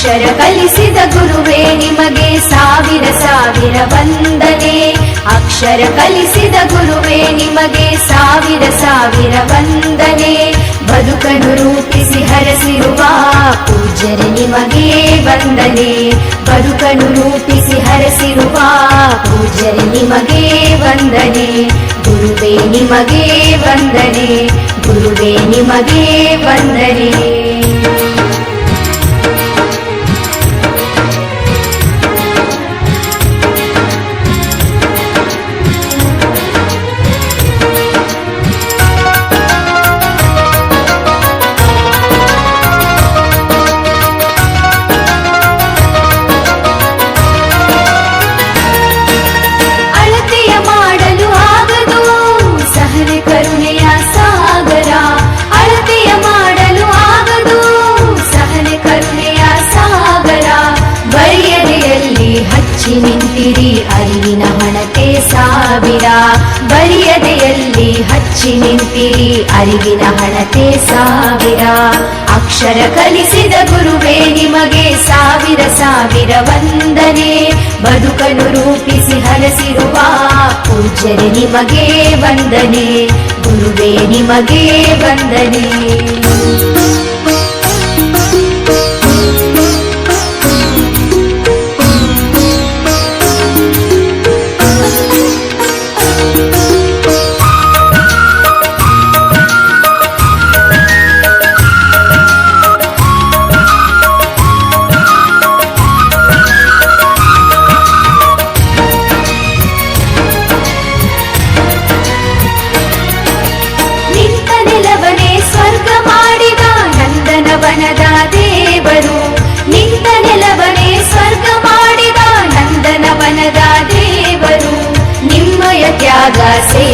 ಅಕ್ಷರ ಕಲಿಸಿದ ಗುರುವೇ, ನಿಮಗೆ ಸಾವಿರ ಸಾವಿರ ವಂದನೆ. ಅಕ್ಷರ ಕಲಿಸಿದ ಗುರುವೇ, ನಿಮಗೆ ಸಾವಿರ ಸಾವಿರ ವಂದನೆ. ಬದುಕನ್ನು ರೂಪಿಸಿ ಹರಸಿರುವ ಪೂಜ್ಯರೆ, ನಿಮಗೆ ವಂದನೆ. ಬದುಕನ್ನು ರೂಪಿಸಿ ಹರಸಿರುವ ಪೂಜ್ಯರೆ, ನಿಮಗೆ ವಂದನೆ. ಗುರುವೇ, ನಿಮಗೆ ವಂದನೆ. ಗುರುವೇ, ನಿಮಗೆ ವಂದನೆ. ಬರಿಯದೆಯಲ್ಲಿ ಹಚ್ಚಿ ನಿಂತಿರಿ, ಅರಿವಿನ ಹಣತೆ ಸಾವಿರ. ಅಕ್ಷರ ಕಲಿಸಿದ ಗುರುವೇ ನಿಮಗೆ ಸಾವಿರ ಸಾವಿರ ವಂದನೆ. ಬದುಕನ್ನು ರೂಪಿಸಿ ಹರಸಿರುವ ಪೂಜ್ಯರೆ ನಿಮಗೆ ವಂದನೆ. ಗುರುವೇ ನಿಮಗೆ ವಂದನೆ.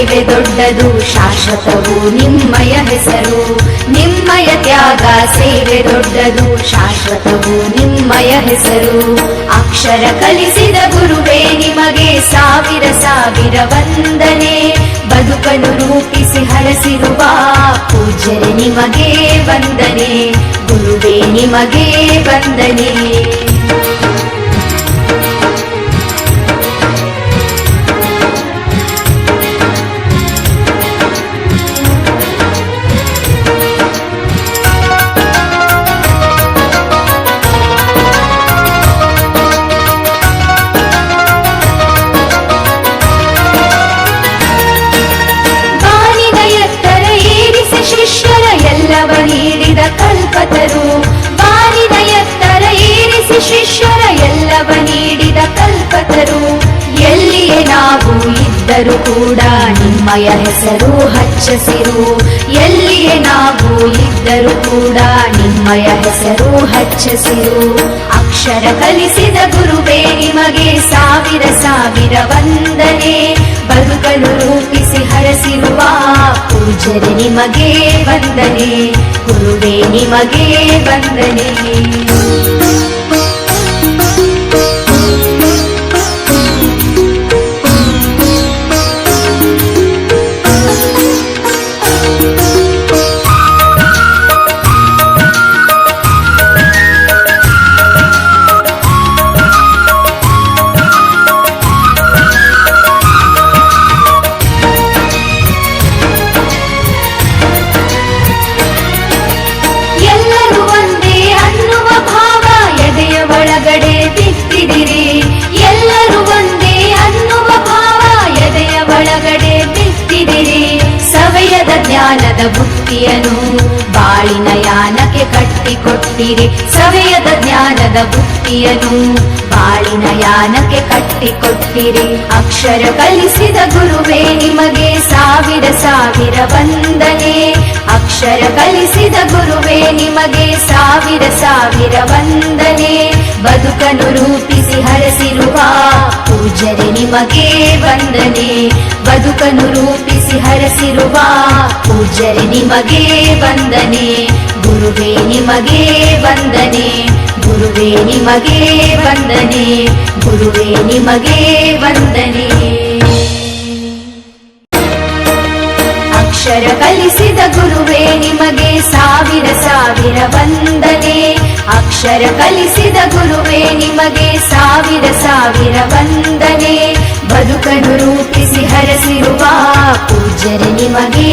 ಸೇವೆ ದೊಡ್ಡದು ಶಾಶ್ವತವು ನಿಮ್ಮಯ ಹೆಸರು, ನಿಮ್ಮಯ ತ್ಯಾಗ, ಸೇವೆ ದೊಡ್ಡದು ಶಾಶ್ವತವು ನಿಮ್ಮಯ ಹೆಸರು. ಅಕ್ಷರ ಕಲಿಸಿದ ಗುರುವೇ ನಿಮಗೆ ಸಾವಿರ ಸಾವಿರ ವಂದನೆ. ಬದುಕನ್ನು ರೂಪಿಸಿ ಹರಸಿರುವ ಪೂಜ್ಯರೆ ನಿಮಗೆ ವಂದನೆ. ಗುರುವೇ ನಿಮಗೆ ವಂದನೆ. ಕೂಡ ನಿಮ್ಮಯ ಹೆಸರು ಹಚ್ಚಸಿರು. ಎಲ್ಲಿಯೇ ನಾವು ಇದ್ದರೂ ಕೂಡ ನಿಮ್ಮಯ ಹೆಸರು ಹಚ್ಚಸಿರು. ಅಕ್ಷರ ಕಲಿಸಿದ ಗುರುವೇ ನಿಮಗೆ ಸಾವಿರ ಸಾವಿರ ವಂದನೆ. ಬದುಕಲು ರೂಪಿಸಿ ಹರಸಿರುವ ಪೂಜರೆ ನಿಮಗೆ ವಂದನೆ. ಗುರುವೇ ನಿಮಗೆ ವಂದನೆ. ಜ್ಞಾನದ ಬುತ್ತಿಯನು ಬಾಳಿನ ಯಾನಕ್ಕೆ ಕಟ್ಟಿಕೊಟ್ಟಿರಿ. ಸವೆಯದ ಜ್ಞಾನದ ಬುತ್ತಿಯನು ಬಾಳಿನ ಯಾನಕ್ಕೆ ಕಟ್ಟಿಕೊಟ್ಟಿರಿ. ಅಕ್ಷರ ಕಲಿಸಿದ ಗುರುವೇ ನಿಮಗೆ ಸಾವಿರ ಸಾವಿರ ವಂದನೆ. ಅಕ್ಷರ ಕಲಿಸಿದ ಗುರುವೇ ನಿಮಗೆ ಸಾವಿರ ಸಾವಿರ ವಂದನೆ. ಬದುಕನ್ನು ರೂಪಿಸಿ ಹರಸಿರುವ ಪೂಜ್ಯರೆ, ನಿಮಗೆ ವಂದನೆ. ಬದುಕನ್ನು ರೂಪಿಸಿ ಹರಸಿರುವ ಪೂಜ್ಯರೆ, ನಿಮಗೆ ವಂದನೆ. ಗುರುವೇ, ನಿಮಗೆ ವಂದನೆ. ಗುರುವೇ, ನಿಮಗೆ ವಂದನೆ. ಗುರುವೇ, ನಿಮಗೆ ವಂದನೆ. ಅಕ್ಷರ ಕಲಿಸಿದ ಗುರುವೇ, ನಿಮಗೆ ಸಾವಿರ ಸಾವಿರ ವಂದನೆ. ಅಕ್ಷರ ಕಲಿಸಿದ ಗುರುವೇ ನಿಮಗೆ ಸಾವಿರ ಸಾವಿರ ವಂದನೆ. ಬದುಕನ್ನು ರೂಪಿಸಿ ಹರಸಿರುವ ಪೂಜರೆ ನಿಮಗೆ